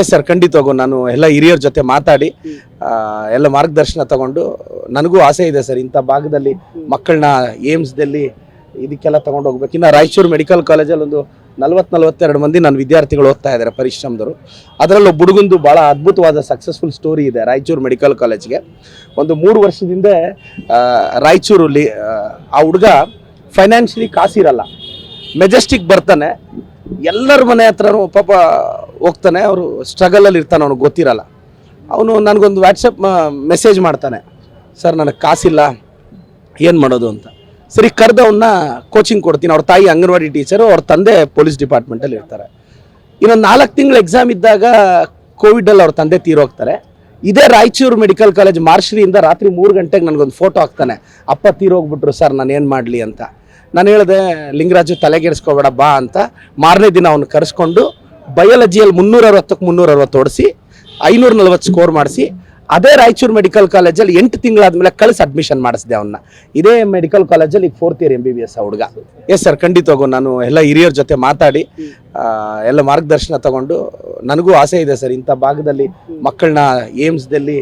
S sir ಖಂಡಿತವಾಗೂ ನಾನು ಎಲ್ಲ ಹಿರಿಯರ ಜೊತೆ ಮಾತಾಡಿ ಎಲ್ಲ ಮಾರ್ಗದರ್ಶನ ತಗೊಂಡು, ನನಗೂ ಆಸೆ ಇದೆ ಸರ್, ಇಂಥ ಭಾಗದಲ್ಲಿ ಮಕ್ಕಳನ್ನ ಏಮ್ಸ್ದಲ್ಲಿ ಇದಕ್ಕೆಲ್ಲ ತಗೊಂಡು ಹೋಗ್ಬೇಕು. ಇನ್ನು ರಾಯಚೂರು ಮೆಡಿಕಲ್ ಕಾಲೇಜಲ್ಲಿ ಒಂದು ನಲ್ವತ್ತು ನಲ್ವತ್ತೆರಡು ಮಂದಿ ನನ್ನ ವಿದ್ಯಾರ್ಥಿಗಳು ಓದ್ತಾ ಇದ್ದಾರೆ, ಪರಿಶ್ರಮದವರು. ಅದರಲ್ಲೂ ಬುಡುಗುಂದು ಭಾಳ ಅದ್ಭುತವಾದ ಸಕ್ಸಸ್ಫುಲ್ ಸ್ಟೋರಿ ಇದೆ ರಾಯಚೂರು ಮೆಡಿಕಲ್ ಕಾಲೇಜ್ಗೆ. ಒಂದು ಮೂರು ವರ್ಷದಿಂದ ರಾಯಚೂರು ರಾಯಚೂರಲ್ಲಿ, ಆ ಹುಡುಗ ಫೈನಾನ್ಷಿಯಲಿ ಕಾಸಿರಲ್ಲ. ಮೆಜೆಸ್ಟಿಕ್ ಬರ್ತಾನೆ. ಎಲ್ಲರ ಮನೆ ಹತ್ರನೂ ಪಾಪ ಹೋಗ್ತಾನೆ, ಅವರು ಸ್ಟ್ರಗಲಲ್ಲಿ ಇರ್ತಾನೆ, ಅವ್ನಿಗೆ ಗೊತ್ತಿರಲ್ಲ. ಅವನು ನನಗೊಂದು ವಾಟ್ಸಪ್ ಮೆಸೇಜ್ ಮಾಡ್ತಾನೆ. ಸರ್, ನನಗೆ ಕಾಸಿಲ್ಲ, ಏನು ಮಾಡೋದು ಅಂತ. ಸರಿ ಕರೆದು ಅವನ್ನ ಕೋಚಿಂಗ್ ಕೊಡ್ತೀನಿ. ಅವ್ರ ತಾಯಿ ಅಂಗನವಾಡಿ ಟೀಚರು ಅವ್ರ ತಂದೆ ಪೊಲೀಸ್ ಡಿಪಾರ್ಟ್ಮೆಂಟಲ್ಲಿ ಇರ್ತಾರೆ. ಇನ್ನೊಂದು ನಾಲ್ಕು ತಿಂಗಳು ಎಕ್ಸಾಮ್ ಇದ್ದಾಗ ಕೋವಿಡಲ್ಲಿ ಅವ್ರ ತಂದೆ ತೀರೋಗ್ತಾರೆ. ಇದೇ ರಾಯಚೂರು ಮೆಡಿಕಲ್ ಕಾಲೇಜ್ ಮಾರ್ಶ್ರಿಯಿಂದ ರಾತ್ರಿ ಮೂರು ಗಂಟೆಗೆ ನನಗೊಂದು ಫೋಟೋ ಹಾಕ್ತಾನೆ. ಅಪ್ಪ ತೀರೋಗ್ಬಿಟ್ರು, ಸರ್, ನಾನು ಏನು ಮಾಡಲಿ ಅಂತ. ನಾನು ಹೇಳಿದೆ, ಲಿಂಗರಾಜು ತಲೆಗೆಡಿಸ್ಕೋಬೇಡ, ಬಾ ಅಂತ. ಮಾರನೇ ದಿನ ಅವನು ಕರೆಸ್ಕೊಂಡು ಬಯಾಲಜಿಯಲ್ಲಿ ಮುನ್ನೂರ ಅರವತ್ತಕ್ಕೆ ಮುನ್ನೂರ ಅರವತ್ತು ಓಡಿಸಿ ಐನೂರ ನಲ್ವತ್ತು ಸ್ಕೋರ್ ಮಾಡಿಸಿ, ಅದೇ ರಾಯಚೂರು ಮೆಡಿಕಲ್ ಕಾಲೇಜಲ್ಲಿ ಎಂಟು ತಿಂಗಳಾದ್ಮೇಲೆ ಕಳಿಸಿ ಅಡ್ಮಿಷನ್ ಮಾಡಿಸಿದೆ ಅವನ್ನ ಇದೇ ಮೆಡಿಕಲ್ ಕಾಲೇಜಲ್ಲಿ ಈಗ fourth year M B B S ಹುಡುಗ. ಎಸ್ ಸರ್ ಖಂಡಿತವಾಗೂ ನಾನು ಎಲ್ಲ ಹಿರಿಯರ ಜೊತೆ ಮಾತಾಡಿ ಎಲ್ಲ ಮಾರ್ಗದರ್ಶನ ತಗೊಂಡು, ನನಗೂ ಆಸೆ ಇದೆ ಸರ್ ಇಂಥ ಭಾಗದಲ್ಲಿ ಮಕ್ಕಳನ್ನ ಏಮ್ಸ್ದಲ್ಲಿ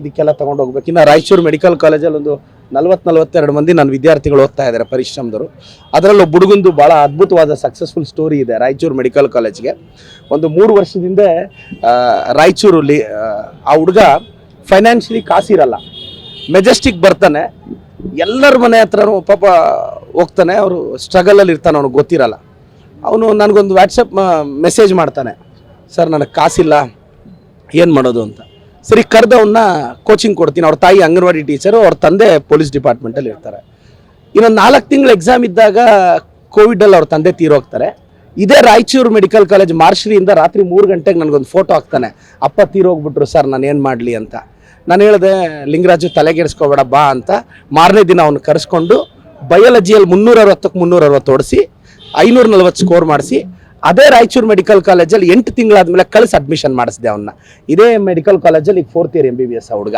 ಇದಕ್ಕೆಲ್ಲ ತಗೊಂಡು ಹೋಗ್ಬೇಕು. ಇನ್ನು ರಾಯಚೂರು ಮೆಡಿಕಲ್ ಕಾಲೇಜಲ್ಲಿ ಒಂದು ನಲ್ವತ್ತು ನಲವತ್ತೆರಡು ಮಂದಿ ನನ್ನ ವಿದ್ಯಾರ್ಥಿಗಳು ಓದ್ತಾ ಇದ್ದಾರೆ ಪರಿಶ್ರಮದವರು. ಅದರಲ್ಲಿ ಒಬ್ಬ ಹುಡುಗಂದು ಭಾಳ ಅದ್ಭುತವಾದ ಸಕ್ಸಸ್ಫುಲ್ ಸ್ಟೋರಿ ಇದೆ ರಾಯಚೂರು ಮೆಡಿಕಲ್ ಕಾಲೇಜ್ಗೆ ಒಂದು ಮೂರು ವರ್ಷದಿಂದ ರಾಯಚೂರಲ್ಲಿ ಆ, ಆ ಹುಡುಗ ಫೈನಾನ್ಷಿಯಲಿ ಕಾಸಿರಲ್ಲ ಮೆಜೆಸ್ಟಿಕ್ ಬರ್ತಾನೆ. ಎಲ್ಲರ ಮನೆ ಹತ್ರನೂ ಪಾಪ ಹೋಗ್ತಾನೆ. ಅವರು ಸ್ಟ್ರಗಲಲ್ಲಿ ಇರ್ತಾನೆ ಅವ್ನಿಗೆ ಗೊತ್ತಿರಲ್ಲ. ಅವನು ನನಗೊಂದು ವ್ಯಾಟ್ಸಪ್ ಮೆಸೇಜ್ ಮಾಡ್ತಾನೆ. ಸರ್ ನನಗೆ ಕಾಸಿಲ್ಲ. ಏನು ಮಾಡೋದು ಅಂತ? ಸರಿ ಕರೆದವನ್ನ ಕೋಚಿಂಗ್ ಕೊಡ್ತೀನಿ. ಅವ್ರ ತಾಯಿ ಅಂಗನವಾಡಿ ಟೀಚರು ಅವ್ರ ತಂದೆ ಪೊಲೀಸ್ ಡಿಪಾರ್ಟ್ಮೆಂಟಲ್ಲಿ ಇರ್ತಾರೆ. ಇನ್ನೊಂದು ನಾಲ್ಕು ತಿಂಗಳು ಎಕ್ಸಾಮ್ ಇದ್ದಾಗ ಕೋವಿಡಲ್ಲಿ ಅವ್ರ ತಂದೆ ತೀರೋಗ್ತಾರೆ ಇದೇ ರಾಯಚೂರು ಮೆಡಿಕಲ್ ಕಾಲೇಜ್ ಮಾರ್ಶ್ರಿಯಿಂದ ರಾತ್ರಿ ಮೂರು ಗಂಟೆಗೆ ನನಗೊಂದು ಫೋಟೋ ಹಾಕ್ತಾನೆ. ಅಪ್ಪ ತೀರೋಗ್ಬಿಟ್ರು ಸರ್, ನಾನು ಏನು ಮಾಡಲಿ ಅಂತ. ನಾನು ಹೇಳಿದೆ, ಲಿಂಗರಾಜು, ತಲೆಗೆಡಿಸ್ಕೋಬೇಡ, ಬಾ ಅಂತ. ಮಾರನೇ ದಿನ ಅವ್ನು ಕರೆಸ್ಕೊಂಡು ಬಯಾಲಜಿಯಲ್ಲಿ ಮುನ್ನೂರ ಅರವತ್ತಕ್ಕೆ ಮುನ್ನೂರ ಅರವತ್ತು ಓಡಿಸಿ, ಐನೂರ ನಲ್ವತ್ತು ಸ್ಕೋರ್ ಮಾಡಿಸಿ ಅದೇ ರಾಯಚೂರು ಮೆಡಿಕಲ್ ಕಾಲೇಜಲ್ಲಿ ಎಂಟು ತಿಂಗಳಾದ್ಮೇಲೆ ಕಳಿಸಿ ಅಡ್ಮಿಷನ್ ಮಾಡಿಸಿದೆ ಅವನ್ನ ಇದೇ ಮೆಡಿಕಲ್ ಕಾಲೇಜಲ್ಲಿ ಈಗ fourth year M B B S ಹುಡುಗ.